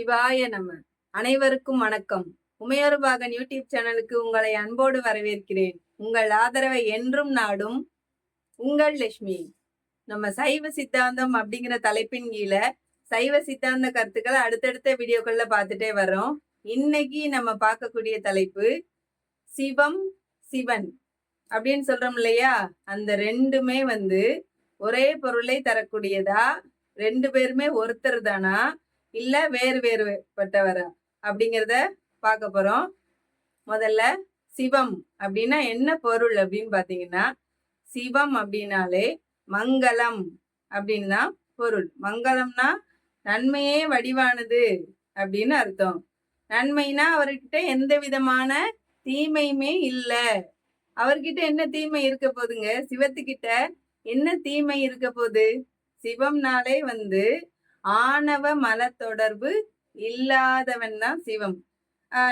சிவாய நம. அனைவருக்கும் வணக்கம். உமையொருபாகன் யூடியூப் சேனலுக்கு உங்களை அன்போடு வரவேற்கிறேன். உங்கள் ஆதரவை என்றும் நாடும் உங்கள் லட்சுமி. நம்ம சைவ சித்தாந்தம் அப்படிங்கிற தலைப்பின் கீழே சைவ சித்தாந்த கருத்துக்களை அடுத்தடுத்த வீடியோக்கள்ல பார்த்துட்டே வர்றோம். இன்னைக்கு நம்ம பார்க்கக்கூடிய தலைப்பு சிவம் சிவன் அப்படின்னு சொல்றோம் இல்லையா? அந்த ரெண்டுமே வந்து ஒரே பொருளை தரக்கூடியதா? ரெண்டு பேருமே ஒருத்தர் தானா? இல்லை வேறு வேறுபட்டவரா அப்படிங்கிறத பார்க்க போகிறோம் முதல்ல சிவம் அப்படின்னா என்ன பொருள் அப்படின்னு பார்த்தீங்கன்னா சிவம் அப்படின்னாலே மங்களம் அப்படின்னு தான் பொருள். மங்களம்னா நன்மையே வடிவானது அப்படின்னு அர்த்தம். நன்மைனா அவர்கிட்ட எந்த விதமான தீமையுமே இல்லை. அவர்கிட்ட என்ன தீமை இருக்க போதுங்க சிவத்துக்கிட்ட என்ன தீமை இருக்க போகுது? சிவம்னாலே வந்து ஆணவ மல தொடர்பு இல்லாதவன் தான் சிவம்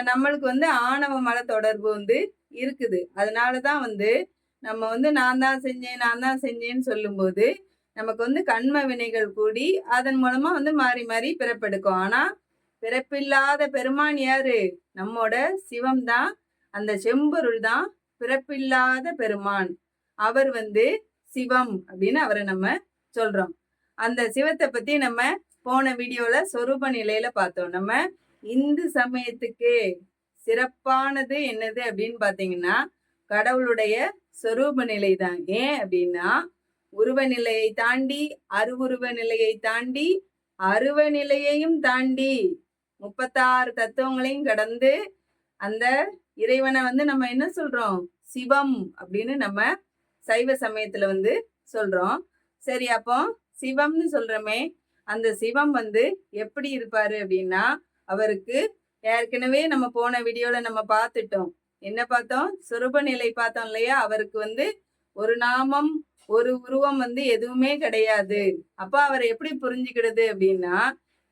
நம்மளுக்கு வந்து ஆணவ மல தொடர்பு வந்து இருக்குது. அதனாலதான் வந்து நம்ம வந்து நான் தான் செஞ்சேன் நான் தான் செஞ்சேன்னு சொல்லும்போது நமக்கு வந்து கண்ம வினைகள் கூடி அதன் மூலமா வந்து மாறி மாறி பிறப்பெடுக்கும். ஆனா பிறப்பில்லாத பெருமான் யாரு? நம்மோட சிவம் தான் அந்த செம்பொருள் தான் பிறப்பில்லாத பெருமான். அவர் வந்து சிவம் அப்படின்னு அவரை நம்ம சொல்றோம். அந்த சிவத்தை பத்தி நம்ம போன வீடியோல சொரூப நிலையில பார்த்தோம். நம்ம இந்து சமயத்துக்கு சிறப்பானது என்னது அப்படின்னு பாத்தீங்கன்னா கடவுளுடைய சொரூப நிலை தான். ஏன் அப்படின்னா உருவ நிலையை தாண்டி அருவுருவ நிலையை தாண்டி அருவ நிலையையும் தாண்டி முப்பத்தாறு தத்துவங்களையும் கடந்து அந்த இறைவனை வந்து நம்ம என்ன சொல்றோம்? சிவம் அப்படின்னு நம்ம சைவ சமயத்துல வந்து சொல்றோம். சரி அப்போ சிவம்னு சொல்றோமே அந்த சிவம் வந்து எப்படி இருப்பாரு அப்படின்னா அவருக்கு ஏற்கனவே நம்ம போன வீடியோல நம்ம பார்த்துட்டோம். என்ன பார்த்தோம்? சுரூப நிலை பார்த்தோம் இல்லையா? அவருக்கு வந்து ஒரு நாமம் ஒரு உருவம் வந்து எதுவுமே கிடையாது. அப்ப அவரை எப்படி புரிஞ்சுக்கிறது அப்படின்னா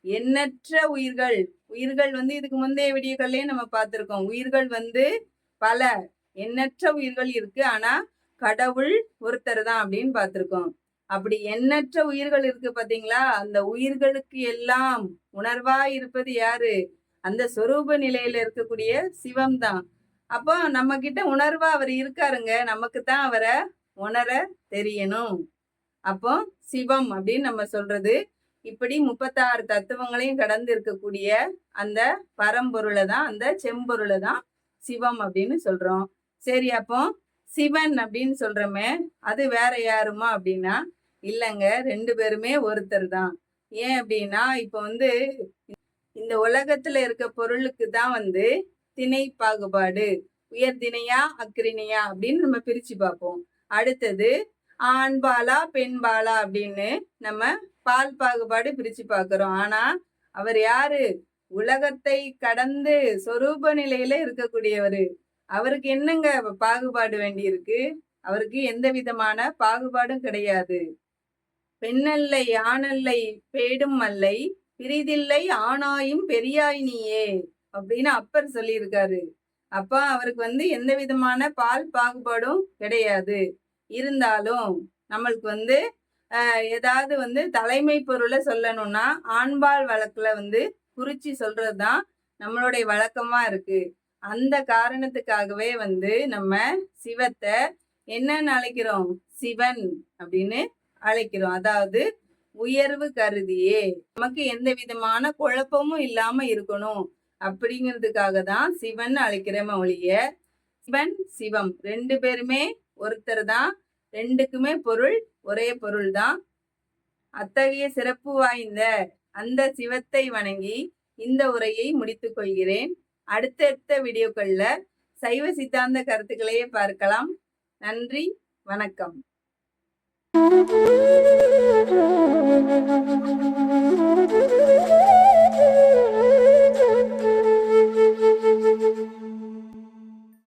எண்ணற்ற உயிர்கள் உயிர்கள் வந்து இதுக்கு முந்தைய வீடியோக்கள்லயே நம்ம பார்த்திருக்கோம். உயிர்கள் வந்து பல எண்ணற்ற உயிர்கள் இருக்கு. ஆனா கடவுள் ஒருத்தர் தான் அப்படின்னு பார்த்திருக்கோம். அப்படி எண்ணற்ற உயிர்கள் இருக்கு பாத்தீங்களா? அந்த உயிர்களுக்கு எல்லாம் உணர்வா இருப்பது யாரு? அந்த சொரூப நிலையில இருக்கக்கூடிய சிவம் தான் அப்போ நம்ம கிட்ட உணர்வா அவர் இருக்காருங்க. நமக்கு தான் அவரை உணர தெரியணும். அப்போ சிவம் அப்படின்னு நம்ம சொல்றது. இப்படி முப்பத்தாறு தத்துவங்களையும் கடந்து இருக்கக்கூடிய அந்த பரம்பொருளை தான் அந்த செம்பொருளை தான் சிவம் அப்படின்னு சொல்றோம். சரி அப்போ சிவன் அப்படின்னு சொல்றோமே அது வேற யாருமா அப்படின்னா இல்லைங்க ரெண்டு பேருமே ஒருத்தர் தான் ஏன் அப்படின்னா இப்போ வந்து இந்த உலகத்துல இருக்க பொருளுக்கு தான் வந்து திணை பாகுபாடு உயர் திணையா அக்ரிணையா அப்படின்னு நம்ம பிரிச்சு பார்ப்போம். அடுத்தது ஆண்பாலா பெண்பாலா அப்படின்னு நம்ம பால் பாகுபாடு பிரிச்சு பார்க்கிறோம். ஆனா அவர் யாரு? உலகத்தை கடந்து சொரூப நிலையில இருக்கக்கூடியவர். அவருக்கு என்னங்க பாகுபாடு வேண்டி இருக்கு அவருக்கு எந்த விதமான பாகுபாடும் கிடையாது. பெண்ணல்லை ஆணல்லை பேடும் அல்லை பிரிதில்லை ஆணாயும் பெரியாய் நீயே அப்படின்னு அப்பர் சொல்லியிருக்காரு. அப்பா அவருக்கு வந்து எந்த விதமான பால் பாகுபாடும் கிடையாது. இருந்தாலும் நம்மளுக்கு வந்து ஏதாவது வந்து தலைமை பொருளை சொல்லணும்னா ஆண்பால் வழக்குல வந்து குறிச்சி சொல்றதுதான் நம்மளுடைய வழக்கமா இருக்கு. அந்த காரணத்துக்காகவே வந்து நம்ம சிவத்தை என்னன்னு அழைக்கிறோம் சிவன் அப்படின்னு அழைக்கிறோம். அதாவது உயர்வு கருதியே. நமக்கு எந்த விதமான குழப்பமும் இல்லாம இருக்கணும். அப்படிங்கிறதுக்காக தான் சிவன் அழைக்கிறோம் ஒழிய சிவன் சிவம் ரெண்டு பேருமே ஒருத்தர் தான். ரெண்டுக்குமே பொருள் ஒரே பொருள் தான். அத்தகைய சிறப்பு வாய்ந்த அந்த சிவத்தை வணங்கி இந்த உரையை முடித்துக் கொள்கிறேன். அடுத்தடுத்த வீடியோக்கள்ல சைவ சித்தாந்த கருத்துக்களையே பார்க்கலாம். நன்றி வணக்கம். Mm-hmm.